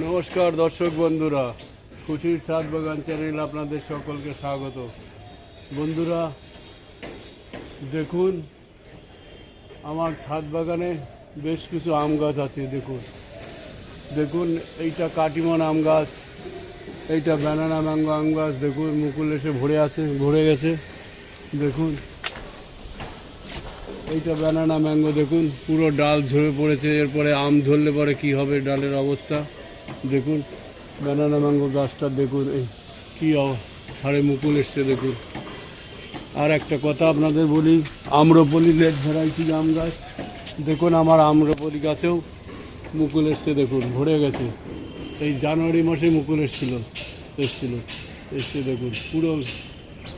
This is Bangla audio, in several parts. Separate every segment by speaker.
Speaker 1: নমস্কার দর্শক বন্ধুরা, খুশির সাত বাগান চ্যানেল আপনাদের সকলকে স্বাগত। বন্ধুরা, দেখুন, আমার ছাদ বাগানে বেশ কিছু আম গাছ আছে, দেখুন। দেখুন, এইটা কাটিমন আম গাছ, এইটা ব্যানানা ম্যাঙ্গো আম গাছ, দেখুন, মুকুল এসে ভরে আছে, ভরে গেছে, দেখুন। এইটা ব্যানানা ম্যাঙ্গো, দেখুন, পুরো ডাল ঝরে পড়েছে, এরপরে আম ধরলে পরে কি হবে ডালের অবস্থা? দেখুন ব্যানানা ম্যাঙ্গো গাছটা দেখুন, এই কী হারে মুকুল এসছে দেখুন। আর একটা কথা আপনাদের বলি, আম্রপলি লেট ভ্যারাইটি আম গাছ। দেখুন আমার আম্রপলি গাছেও মুকুল এসছে দেখুন, ভরে গেছে। এই জানুয়ারি মাসে মুকুল এসছিল এসছিল, এসছে দেখুন, পুরো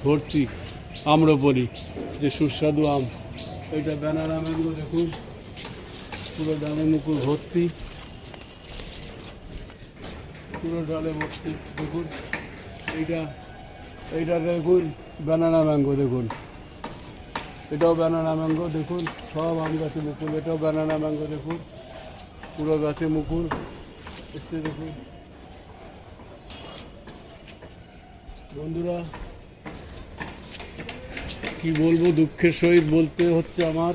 Speaker 1: ভর্তি আম্রপলি, যে সুস্বাদু আম। এইটা ব্যানানা ম্যাঙ্গো দেখুন, পুরো ডালে মুকুল ভর্তি। পুরো ডালে ভর্তি, দেখুন। এইটা এইটা দেখুন ব্যানানা ম্যাঙ্গো দেখুন। এটাও ব্যানানা ম্যাঙ্গো দেখুন। সব আম গাছে মুকুল, এটাও ব্যানানা ম্যাঙ্গো দেখুন। পুরো গাছে মুকুল। এসে দেখুন। বন্ধুরা, কি বলব, দুঃখের সহিত বলতে হচ্ছে আমার।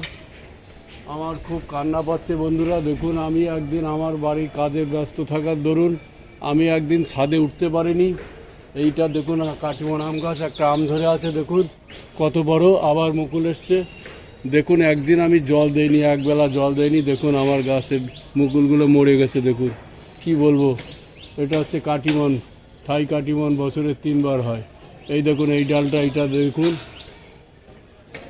Speaker 1: আমার খুব কান্না পাচ্ছে বন্ধুরা, দেখুন। আমি একদিন আমার বাড়ি কাজে ব্যস্ত থাকার দরুন আমি একদিন ছাদে উঠতে পারিনি। এইটা দেখুন কাটিমন আম গাছ, একটা আম ধরে আছে, দেখুন। কত বড়, আবার মুকুল এসছে। দেখুন, একদিন আমি জল দেইনি, একবেলা জল দেইনি। দেখুন, আমার গাছের মুকুলগুলো মরে গেছে, দেখুন। কি বলব? এটা হচ্ছে কাটিমন থাই কাটিমন বছরে তিনবার হয়। এই দেখুন, এই ডালটা, এইটা দেখুন।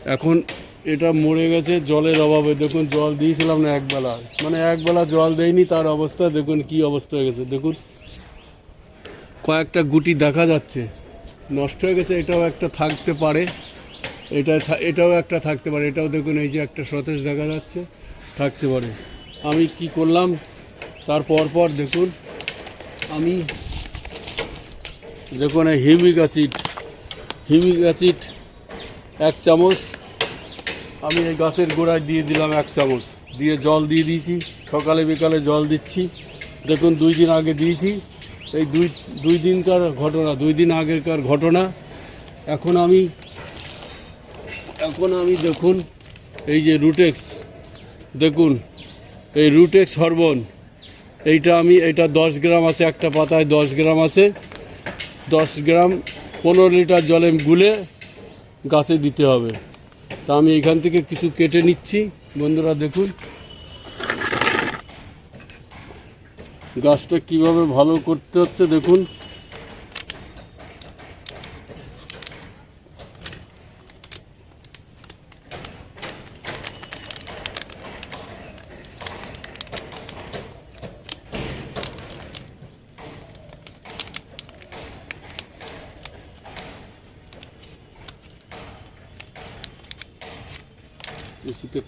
Speaker 1: এখন এটা মরে গেছে, জলের অভাবে। দেখুন, জল দিয়েছিলাম না একবেলা মানে একবেলা জল দেয়নি তার অবস্থা, দেখুন, কি অবস্থা হয়ে গেছে, দেখুন। কয়েকটা গুটি দেখা যাচ্ছে। নষ্ট হয়ে গেছে, এটাও একটা থাকতে পারে। এটা এটাও একটা থাকতে পারে। এটাও দেখুন, এই যে একটা সতেজ দেখা যাচ্ছে, থাকতে পারে। আমি কি করলাম, তার পর পর দেখুন, আমি দেখুন হিমিক অ্যাসিড হিমিক অ্যাসিড এক চামচ, আমি এই গাছের গোড়ায় দিয়ে দিলাম এক চামচ। দিয়ে জল দিয়ে দিয়েছি, সকালে বিকালে জল দিচ্ছি। দেখুন, দুই দিন আগে দিয়েছি এই দুই দুই দিনকার ঘটনা, দুই দিন আগেরকার ঘটনা। এখন আমি এখন আমি দেখুন, এই যে রুটেক্স, দেখুন, এই রুটেক্স হরমোন এইটা আমি এটা দশ গ্রাম আছে, একটা পাতায় দশ গ্রাম আছে। দশ গ্রাম, পনেরো লিটার জলে গুলে গাছে দিতে হবে। তা আমি এখান থেকে কিছু কেটে নিচ্ছি। বন্ধুরা দেখুন গাছটা কীভাবে ভালো করতে হচ্ছে দেখুন।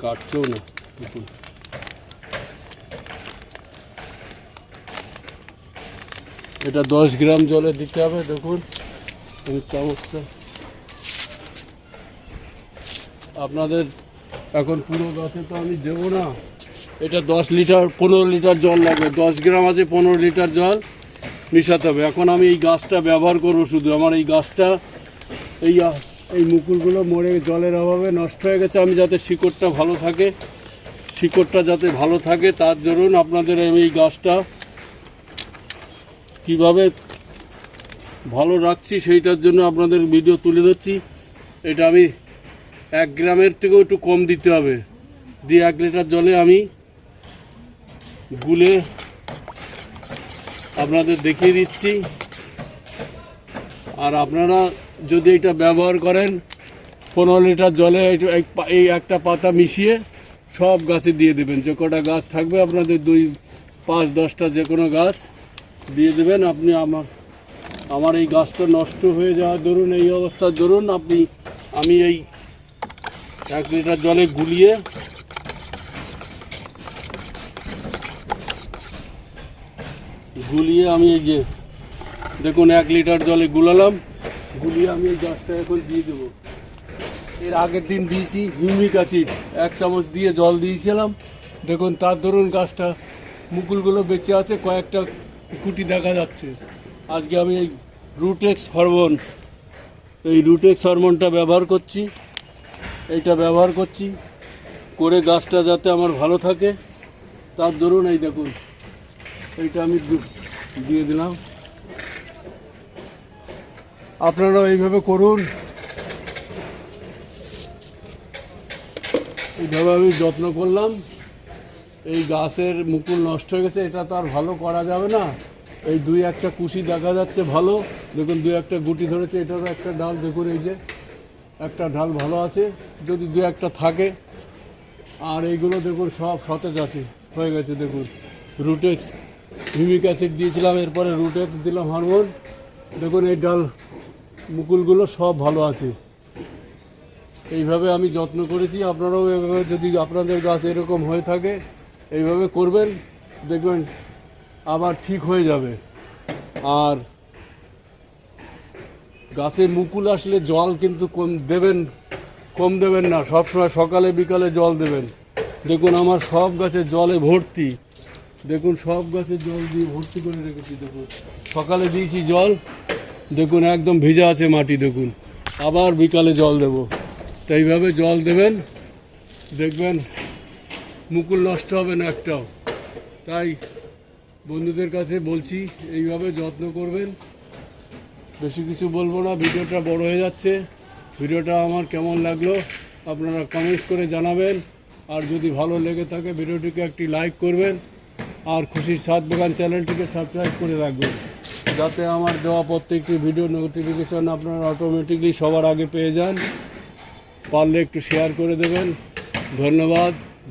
Speaker 1: কাটছেও না দেখুন। এটা দশ গ্রাম জলে দিতে হবে, দেখুন। আমি চামচটা। আপনাদের এখন পুরো গাছে তো আমি দেবো না। এটা দশ লিটার, পনেরো লিটার জল লাগবে। দশ গ্রাম আছে, পনেরো লিটার জল মিশাতে হবে। এখন আমি এই গাছটা ব্যবহার করব শুধু। আমার এই গাছটা, এই এই মুকুলগুলো মরে জলের অভাবে নষ্ট হয়ে গেছে। আমি যাতে শিকড়টা ভালো থাকে, শিকড়টা যাতে ভালো থাকে, তার জন্য আপনাদের আমি এই গাছটা কীভাবে ভালো রাখছি সেইটার জন্য আপনাদের ভিডিও তুলে ধরছি। এটা আমি এক গ্রামের থেকেও একটু কম দিতে হবে। দিয়ে এক লিটার জলে আমি গুলে আপনাদের দেখিয়ে দিচ্ছি। আর আপনারা যদি এটা ব্যবহার করেন, পনেরো লিটার জলে এই- একটা পাতা মিশিয়ে সব গাছে দিয়ে দেবেন। যে কটা গাছ থাকবে, আপনাদের দুই, পাঁচ, দশটা যে কোনো গাছ দিয়ে দেবেন। আপনি আমার আমার এই গাছটা নষ্ট হয়ে যাওয়ার ধরুন, এই অবস্থার ধরুন, আপনি, আমি এই এক লিটার জলে গুলিয়ে গুলিয়ে আমি এই যে, দেখুন, এক লিটার জলে গুলালাম, গুলিয়ে আমি এই গাছটা এখন দিয়ে দেবো। এর আগের দিন দিয়েছি, হিউমিক অ্যাসিড, এক চামচ দিয়ে জল দিয়েছিলাম। দেখুন, তার দরুন গাছটা মুকুলগুলো বেঁচে আছে, কয়েকটা কুটি দেখা যাচ্ছে। আজকে আমি এই রুটেক্স হরমোন, এই রুটেক্স হরমোনটা ব্যবহার করছি। এইটা ব্যবহার করছি করে গাছটা যাতে আমার ভালো থাকে। তার দরুন এই দেখুন, এইটা আমি দিয়ে দিলাম। আপনারাও এইভাবে করুন। এইভাবে আমি যত্ন করলাম। এই গাছের মুকুল নষ্ট হয়ে গেছে, এটা তো আর ভালো করা যাবে না। এই দুই একটা কুশি দেখা যাচ্ছে ভালো। দেখুন, দুই একটা গুটি ধরেছে, এটারও একটা ডাল। দেখুন, এই যে একটা ডাল ভালো আছে, যদি দু একটা থাকে। আর এইগুলো দেখুন, সব সতেজ আছে, হয়ে গেছে, দেখুন। রুটেক্স, হিউমিক অ্যাসিড দিয়েছিলাম, এরপরে রুটেক্স দিলাম হরমোন। দেখুন, এই ডাল মুকুলগুলো সব ভালো আছে। এইভাবে আমি যত্ন করেছি, আপনারাও এভাবে যদি আপনাদের গাছ এরকম হয়ে থাকে এইভাবে করবেন, দেখবেন আবার ঠিক হয়ে যাবে। আর গাছে মুকুল আসলে জল কিন্তু কম দেবেন কম দেবেন না, সবসময় সকালে, বিকালে জল দেবেন। দেখুন আমার সব গাছে জলে ভর্তি। দেখুন সব গাছে জল দিয়ে ভর্তি করে রেখেছি, দেখুন। সকালে দিয়েছি জল, দেখুন একদম ভিজা আছে মাটি, দেখুন। আবার বিকালে জল দেব। তো এইভাবে জল দেবেন, দেখবেন মুকুল নষ্ট হবে না একটাও। তাই বন্ধুদের কাছে বলছি, এইভাবে যত্ন করবেন। বেশি কিছু বলব না, ভিডিওটা বড় হয়ে যাচ্ছে। ভিডিওটা আমার কেমন লাগল আপনারা কমেন্টস করে জানাবেন। আর যদি ভালো লেগে থাকে, ভিডিওটিকে একটি লাইক করবেন। আর খুশির সাত বাগান চ্যানেলটিকে সাবস্ক্রাইব করে রাখবেন। যাতে আমার দেওয়া প্রত্যেকটি ভিডিও নোটিফিকেশন আপনারা অটোমেটিকলি সবার আগে পেয়ে যান। পারলে একটু শেয়ার করে দেবেন। ধন্যবাদ।